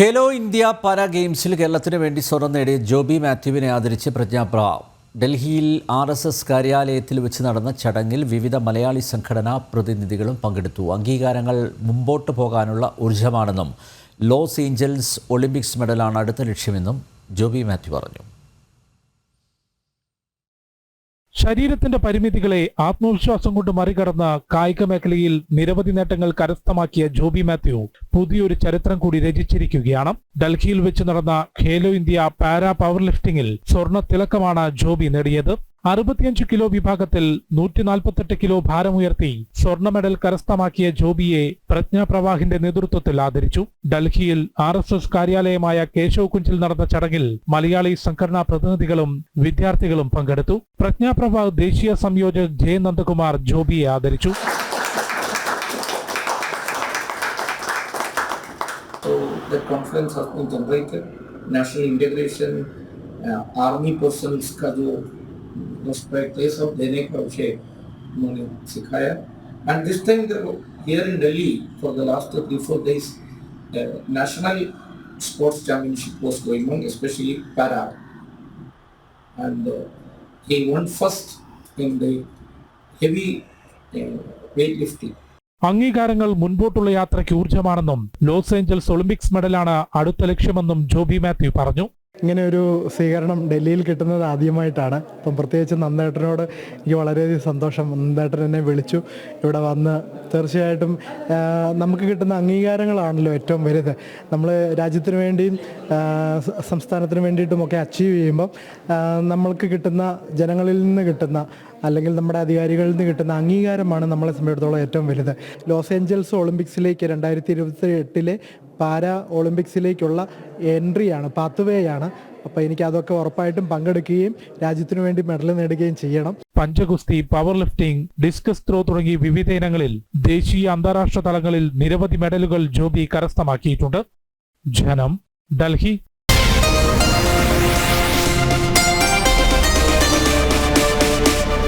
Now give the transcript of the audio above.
Khelo India para ഗെയിംസിൽ കേരളത്തിന് വേണ്ടി സ്വർണം നേടിയ ജോബി മാത്യുവിനെ ആദരിച്ച് പ്രജ്ഞാപ്ര ഡൽഹിയിൽ ആർ എസ് എസ് കാര്യാലയത്തിൽ വെച്ച് നടന്ന ചടങ്ങിൽ വിവിധ മലയാളി സംഘടനാ പ്രതിനിധികളും പങ്കെടുത്തു. അംഗീകാരങ്ങൾ മുമ്പോട്ട് പോകാനുള്ള ഊർജമാണെന്നും ലോസ് ഏഞ്ചൽസ് ഒളിമ്പിക്സ് മെഡലാണ് അടുത്ത ലക്ഷ്യമെന്നും ജോബി മാത്യു പറഞ്ഞു. ശരീരത്തിന്റെ പരിമിതികളെ ആത്മവിശ്വാസം കൊണ്ട് മറികടന്ന കായിക മേഖലയിൽ നിരവധി നേട്ടങ്ങൾ കരസ്ഥമാക്കിയ ജോബി മാത്യു പുതിയൊരു ചരിത്രം കൂടി രചിച്ചിരിക്കുകയാണ്. ഡൽഹിയിൽ വെച്ച് നടന്ന ഖേലോ ഇന്ത്യ പാരാ പവർ ലിഫ്റ്റിംഗിൽ സ്വർണ തിളക്കമാണ് ജോബി നേടിയത്. അറുപത്തിയഞ്ച് കിലോ വിഭാഗത്തിൽ നൂറ്റി നാൽപ്പത്തെട്ട് കിലോ ഭാരമുയർത്തി സ്വർണ മെഡൽ കരസ്ഥമാക്കിയ ജോബിയെ പ്രജ്ഞാപ്രവാഹിന്റെ നേതൃത്വത്തിൽ ആദരിച്ചു. ഡൽഹിയിൽ ആർ എസ് എസ് കാര്യാലയമായ കേശവ് കുഞ്ചിൽ നടന്ന ചടങ്ങിൽ മലയാളി സംഘടനാ പ്രതിനിധികളും വിദ്യാർത്ഥികളും പങ്കെടുത്തു. പ്രജ്ഞാപ്രവാഹ് ദേശീയ സംയോജക് ജെ നന്ദകുമാർ ജോബിയെ ആദരിച്ചു. The uh, army persons Those practice of Dainik Abhishek Sikhaya. And this time the, here in Delhi for the last three, four days, the national sports championship was going on, especially para. And uh, he won first in the heavy uh, weightlifting. അംഗീകാരങ്ങൾ മുൻപോട്ടുള്ള യാത്രയ്ക്ക് ഊർജമാണെന്നും Los Angeles Olympics മെഡലാണ് അടുത്ത ലക്ഷ്യമെന്നും ജോബി മാത്യു പറഞ്ഞു ഇങ്ങനെ ഒരു സ്വീകരണം ഡൽഹിയിൽ കിട്ടുന്നത് ആദ്യമായിട്ടാണ്. അപ്പം പ്രത്യേകിച്ച് നന്ദേട്ടനോട് എനിക്ക് വളരെയധികം സന്തോഷം. നന്ദേട്ടൻ എന്നെ വിളിച്ചു. ഇവിടെ വന്ന് തീർച്ചയായിട്ടും നമുക്ക് കിട്ടുന്ന അംഗീകാരങ്ങളാണല്ലോ ഏറ്റവും വലുത്. നമ്മൾ രാജ്യത്തിന് വേണ്ടിയും സംസ്ഥാനത്തിന് വേണ്ടിയിട്ടുമൊക്കെ അച്ചീവ് ചെയ്യുമ്പം നമ്മൾക്ക് കിട്ടുന്ന ജനങ്ങളിൽ നിന്ന് കിട്ടുന്ന അല്ലെങ്കിൽ നമ്മുടെ അധികാരികളിൽ നിന്ന് കിട്ടുന്ന അംഗീകാരമാണ് നമ്മളെ സംബന്ധിച്ചിടത്തോളം ഏറ്റവും വലുത്. ലോസ് ഏഞ്ചൽസ് ഒളിമ്പിക്സിലേക്ക് രണ്ടായിരത്തി ഇരുപത്തി എട്ടിലെ പാരാ ഒളിമ്പിക്സിലേക്കുള്ള എൻട്രിയാണ് പാത്തുവേയാണ്. അപ്പോൾ എനിക്ക് അതൊക്കെ ഉറപ്പായിട്ടും പങ്കെടുക്കുകയും രാജ്യത്തിനു വേണ്ടി മെഡൽ നേടുകയും ചെയ്യണം. പഞ്ചഗുസ്തി പവർ ലിഫ്റ്റിംഗ് ഡിസ്കസ് ത്രോ തുടങ്ങി വിവിധ ഇനങ്ങളിൽ ദേശീയ അന്താരാഷ്ട്ര തലങ്ങളിൽ നിരവധി മെഡലുകൾ ജോബി കരസ്ഥമാക്കിയിട്ടുണ്ട്. ജനം ഡൽഹി